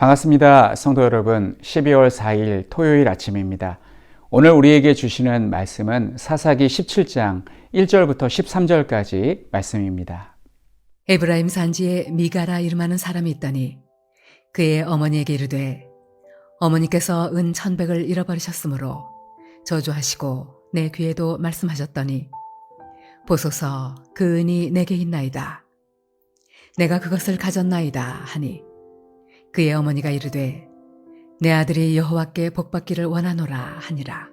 반갑습니다. 성도 여러분. 12월 4일 토요일 아침입니다. 오늘 우리에게 주시는 말씀은 사사기 17장 1절부터 13절까지 말씀입니다. 에브라임 산지에 미가라 이름하는 사람이 있더니 그의 어머니에게 이르되 어머니께서 은 천백을 잃어버리셨으므로 저주하시고 내 귀에도 말씀하셨더니 보소서 그 은이 내게 있나이다. 내가 그것을 가졌나이다 하니 그의 어머니가 이르되 내 아들이 여호와께 복받기를 원하노라 하니라.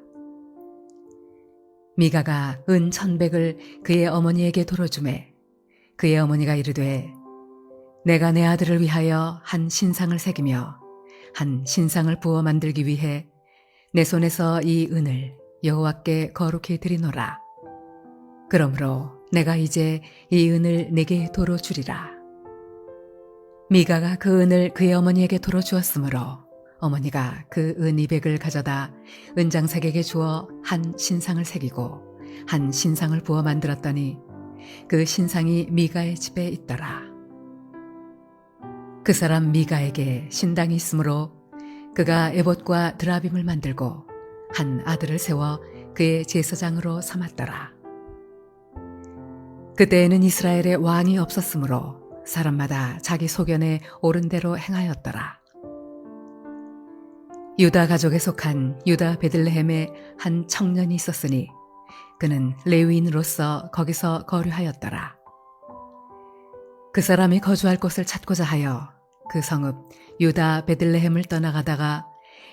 미가가 은 천백을 그의 어머니에게 돌어주매 그의 어머니가 이르되 내가 내 아들을 위하여 한 신상을 새기며 한 신상을 부어 만들기 위해 내 손에서 이 은을 여호와께 거룩히 드리노라. 그러므로 내가 이제 이 은을 내게 도로 주리라. 미가가 그 은을 그의 어머니에게 도로 주었으므로 어머니가 그 은 이백을 가져다 은장색에게 주어 한 신상을 새기고 한 신상을 부어 만들었더니 그 신상이 미가의 집에 있더라. 그 사람 미가에게 신당이 있으므로 그가 에봇과 드라빔을 만들고 한 아들을 세워 그의 제사장으로 삼았더라. 그때에는 이스라엘에 왕이 없었으므로 사람마다 자기 소견에 옳은 대로 행하였더라. 유다 가족에 속한 유다 베들레헴에 한 청년이 있었으니 그는 레위인으로서 거기서 거류하였더라. 그 사람이 거주할 곳을 찾고자 하여 그 성읍 유다 베들레헴을 떠나가다가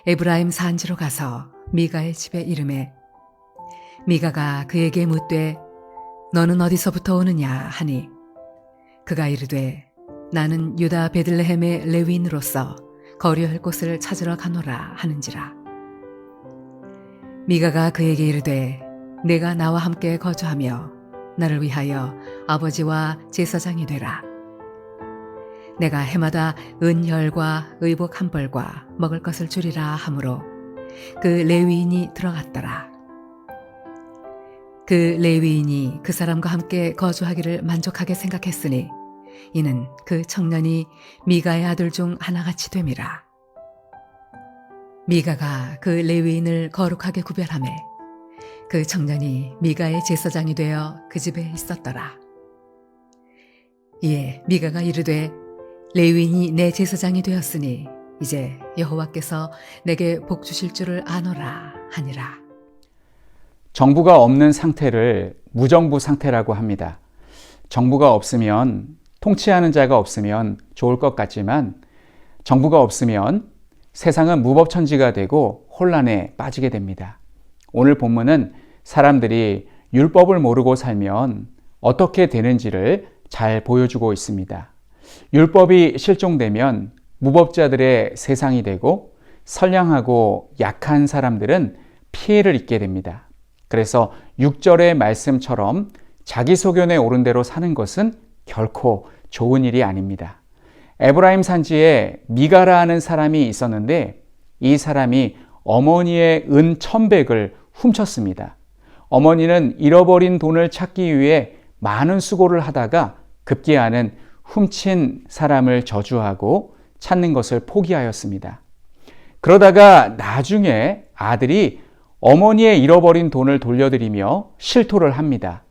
에브라임 산지로 가서 미가의 집에 이름에 미가가 그에게 묻되 너는 어디서부터 오느냐 하니 그가 이르되 나는 유다 베들레헴의 레위인으로서 거류할 곳을 찾으러 가노라 하는지라 미가가 그에게 이르되 내가 나와 함께 거주하며 나를 위하여 아버지와 제사장이 되라 내가 해마다 은혈과 의복 한 벌과 먹을 것을 주리라 하므로 그 레위인이 들어갔더라. 그 레위인이 그 사람과 함께 거주하기를 만족하게 생각했으니 이는 그 청년이 미가의 아들 중 하나같이 됨이라. 미가가 그 레위인을 거룩하게 구별하매 그 청년이 미가의 제사장이 되어 그 집에 있었더라. 이에 미가가 이르되 레위인이 내 제사장이 되었으니 이제 여호와께서 내게 복 주실 줄을 아노라 하니라. 정부가 없는 상태를 무정부 상태라고 합니다. 정부가 없으면 통치하는 자가 없으면 좋을 것 같지만 정부가 없으면 세상은 무법천지가 되고 혼란에 빠지게 됩니다. 오늘 본문은 사람들이 율법을 모르고 살면 어떻게 되는지를 잘 보여주고 있습니다. 율법이 실종되면 무법자들의 세상이 되고 선량하고 약한 사람들은 피해를 입게 됩니다. 그래서 6절의 말씀처럼 자기 소견에 옳은 대로 사는 것은 결코 좋은 일이 아닙니다. 에브라임 산지에 미가라 하는 사람이 있었는데 이 사람이 어머니의 은 천백을 훔쳤습니다. 어머니는 잃어버린 돈을 찾기 위해 많은 수고를 하다가 급기야는 훔친 사람을 저주하고 찾는 것을 포기하였습니다. 그러다가 나중에 아들이 어머니의 잃어버린 돈을 돌려드리며 실토를 합니다.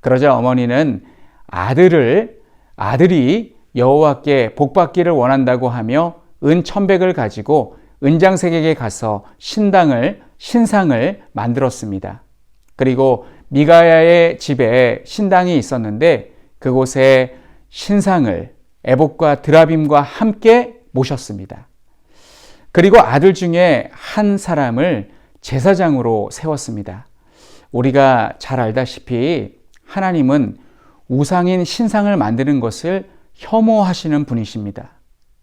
그러자 어머니는 아들을 아들이 여호와께 복받기를 원한다고 하며 은 천백을 가지고 은장색에게 가서 신당을 신상을 만들었습니다. 그리고 미가야의 집에 신당이 있었는데 그곳에 신상을 에복과 드라빔과 함께 모셨습니다. 그리고 아들 중에 한 사람을 제사장으로 세웠습니다. 우리가 잘 알다시피 하나님은 우상인 신상을 만드는 것을 혐오하시는 분이십니다.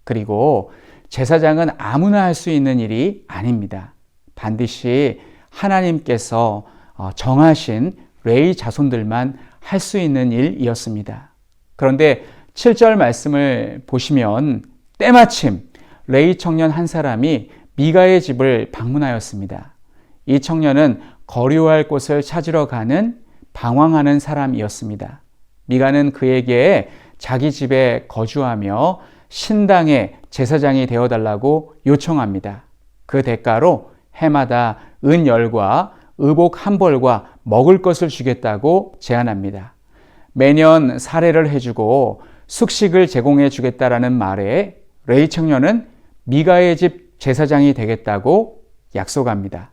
그리고 제사장은 아무나 할 수 있는 일이 아닙니다. 반드시 하나님께서 어, 정하신 레이 자손들만 할 수 있는 일이었습니다. 그런데 7절 말씀을 보시면 때마침 레이 청년 한 사람이 미가의 집을 방문하였습니다. 이 청년은 거류할 곳을 찾으러 가는 방황하는 사람이었습니다. 미가는 그에게 자기 집에 거주하며 신당의 제사장이 되어달라고 요청합니다. 그 대가로 해마다 은열과 의복 한 벌과 먹을 것을 주겠다고 제안합니다. 매년 사례를 해주고 숙식을 제공해 주겠다라는 말에 레이 청년은 미가의 집 제사장이 되겠다고 약속합니다.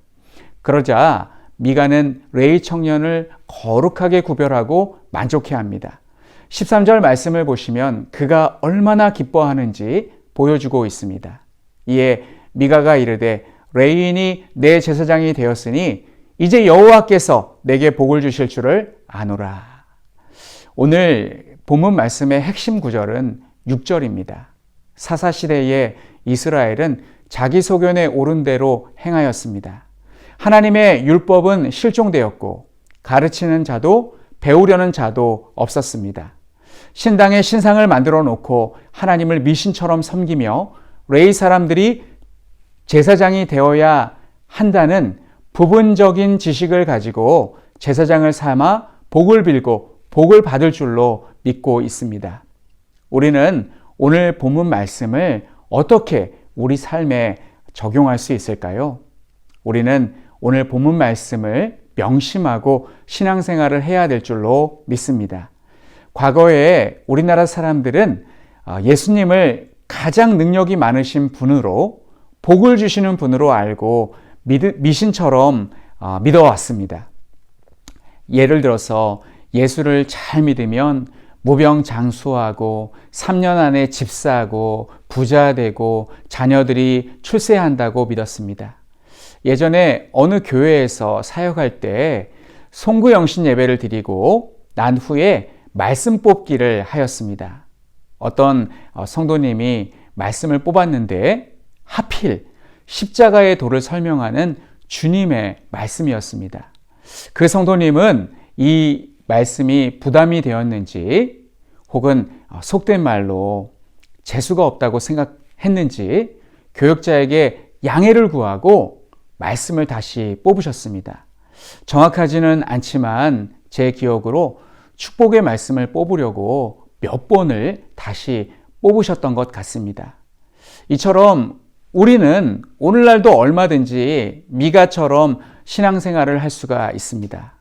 그러자 미가는 레이 청년을 거룩하게 구별하고 만족해 합니다. 13절 말씀을 보시면 그가 얼마나 기뻐하는지 보여주고 있습니다. 이에 미가가 이르되 레인이 내 제사장이 되었으니 이제 여호와께서 내게 복을 주실 줄을 아노라. 오늘 본문 말씀의 핵심 구절은 6절입니다. 사사 시대에 이스라엘은 자기 소견에 옳은 대로 행하였습니다. 하나님의 율법은 실종되었고 가르치는 자도 배우려는 자도 없었습니다. 신당에 신상을 만들어 놓고 하나님을 미신처럼 섬기며 레이 사람들이 제사장이 되어야 한다는 부분적인 지식을 가지고 제사장을 삼아 복을 빌고 복을 받을 줄로 믿고 있습니다. 우리는 오늘 본문 말씀을 어떻게 우리 삶에 적용할 수 있을까요? 우리는 오늘 본문 말씀을 명심하고 신앙생활을 해야 될 줄로 믿습니다. 과거에 우리나라 사람들은 어, 예수님을 가장 능력이 많으신 분으로 복을 주시는 분으로 알고 미신처럼 어, 믿어왔습니다. 예를 들어서 예수를 잘 믿으면 무병장수하고 3년 안에 집 사고 부자 되고 자녀들이 출세한다고 믿었습니다. 예전에 어느 교회에서 사역할 때 송구영신 예배를 드리고 난 후에 말씀 뽑기를 하였습니다. 어떤 어, 성도님이 말씀을 뽑았는데 하필 십자가의 도를 설명하는 주님의 말씀이었습니다. 그 성도님은 이 말씀이 부담이 되었는지 혹은 어, 속된 말로 재수가 없다고 생각했는지 교역자에게 양해를 구하고 말씀을 다시 뽑으셨습니다. 정확하지는 않지만 제 기억으로 축복의 말씀을 뽑으려고 몇 번을 다시 뽑으셨던 것 같습니다. 이처럼 우리는 오늘날도 얼마든지 미가처럼 신앙생활을 할 수가 있습니다.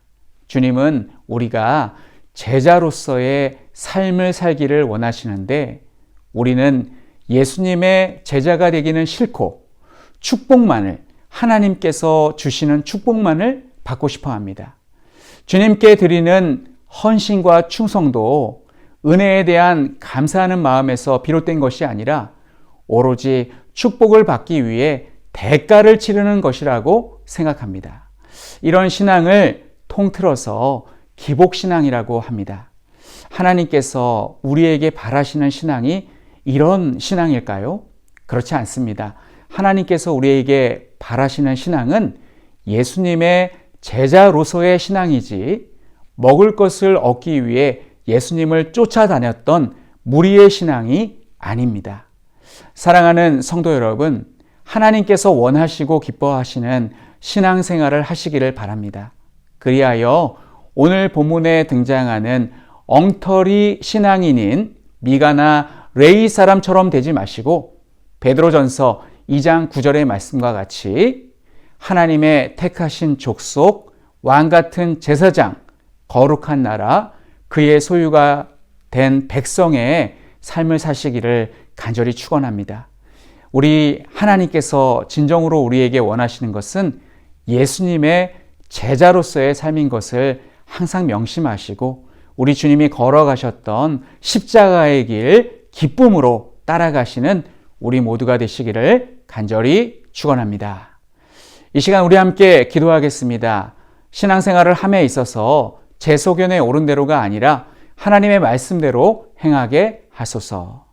주님은 우리가 제자로서의 삶을 살기를 원하시는데 우리는 예수님의 제자가 되기는 싫고 축복만을 하나님께서 주시는 축복만을 받고 싶어 합니다. 주님께 드리는 헌신과 충성도 은혜에 대한 감사하는 마음에서 비롯된 것이 아니라 오로지 축복을 받기 위해 대가를 치르는 것이라고 생각합니다. 이런 신앙을 통틀어서 기복신앙이라고 합니다. 하나님께서 우리에게 바라시는 신앙이 이런 신앙일까요? 그렇지 않습니다. 하나님께서 우리에게 바라시는 신앙은 예수님의 제자로서의 신앙이지 먹을 것을 얻기 위해 예수님을 쫓아다녔던 무리의 신앙이 아닙니다. 사랑하는 성도 여러분, 하나님께서 원하시고 기뻐하시는 신앙생활을 하시기를 바랍니다. 그리하여 오늘 본문에 등장하는 엉터리 신앙인인 미가나 레이 사람처럼 되지 마시고 베드로전서 2장 9절의 말씀과 같이 하나님의 택하신 족속 왕 같은 제사장 거룩한 나라 그의 소유가 된 백성의 삶을 사시기를 간절히 축원합니다. 우리 하나님께서 진정으로 우리에게 원하시는 것은 예수님의 제자로서의 삶인 것을 항상 명심하시고 우리 주님이 걸어가셨던 십자가의 길 기쁨으로 따라가시는 우리 모두가 되시기를 간절히 축원합니다. 이 시간 우리 함께 기도하겠습니다. 신앙생활을 함에 있어서 제 소견에 옳은 대로가 아니라 하나님의 말씀대로 행하게 하소서.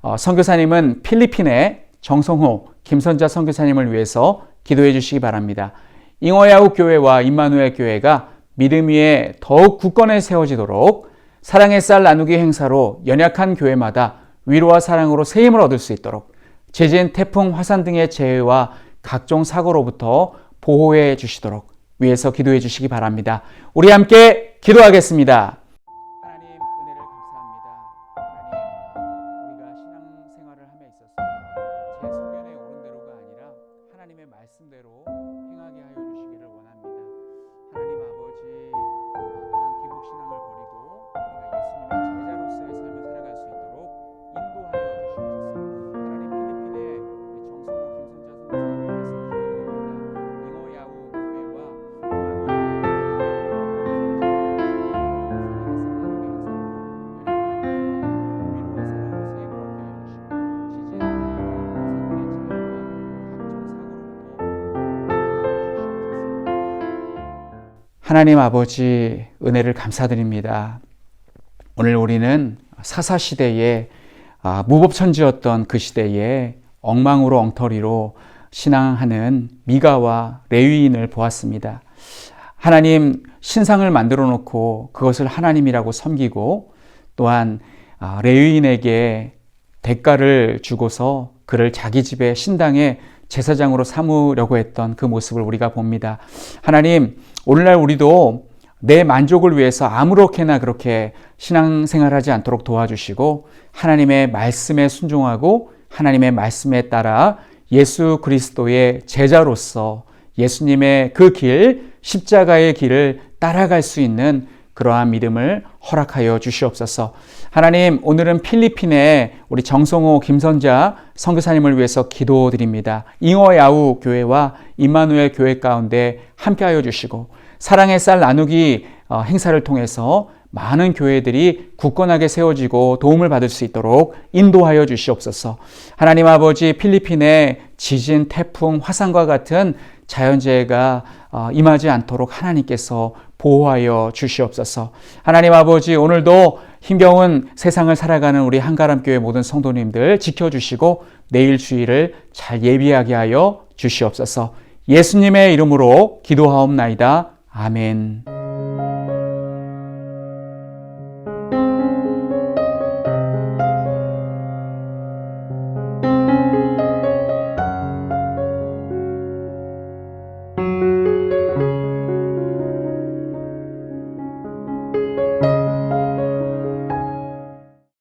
어, 선교사님은 필리핀의 정성호, 김선자 선교사님을 위해서 기도해 주시기 바랍니다. 잉어야후 교회와 임마누엘 교회가 믿음 위에 더욱 굳건해 세워지도록 사랑의 쌀 나누기 행사로 연약한 교회마다 위로와 사랑으로 새 힘을 얻을 수 있도록 제진 태풍, 화산 등의 재해와 각종 사고로부터 보호해 주시도록 위에서 기도해 주시기 바랍니다. 우리 함께 기도하겠습니다. 말씀대로 행하게 하여 주시옵소서. 하나님 아버지 은혜를 감사드립니다. 오늘 우리는 사사 시대에 아, 무법천지였던 그 시대에 엉망으로 엉터리로 신앙하는 미가와 레위인을 보았습니다. 하나님 신상을 만들어 놓고 그것을 하나님이라고 섬기고 또한 아, 레위인에게 대가를 주고서 그를 자기 집의 신당의 제사장으로 삼으려고 했던 그 모습을 우리가 봅니다. 하나님, 오늘날 우리도 내 만족을 위해서 아무렇게나 그렇게 신앙생활하지 않도록 도와주시고 하나님의 말씀에 순종하고 하나님의 말씀에 따라 예수 그리스도의 제자로서 예수님의 그 길, 십자가의 길을 따라갈 수 있는 그러한 믿음을 허락하여 주시옵소서. 하나님, 오늘은 필리핀의 우리 정성호 김선자 선교사님을 위해서 기도드립니다. 잉어야우 교회와 임마누엘 교회 가운데 함께하여 주시고 사랑의 쌀 나누기 어, 행사를 통해서 많은 교회들이 굳건하게 세워지고 도움을 받을 수 있도록 인도하여 주시옵소서. 하나님 아버지 필리핀의 지진, 태풍, 화산과 같은 자연재해가 어, 임하지 않도록 하나님께서 보호하여 주시옵소서. 하나님 아버지 오늘도 힘겨운 세상을 살아가는 우리 한가람교회 모든 성도님들 지켜주시고 내일 주일을 잘 예비하게 하여 주시옵소서. 예수님의 이름으로 기도하옵나이다. 아멘.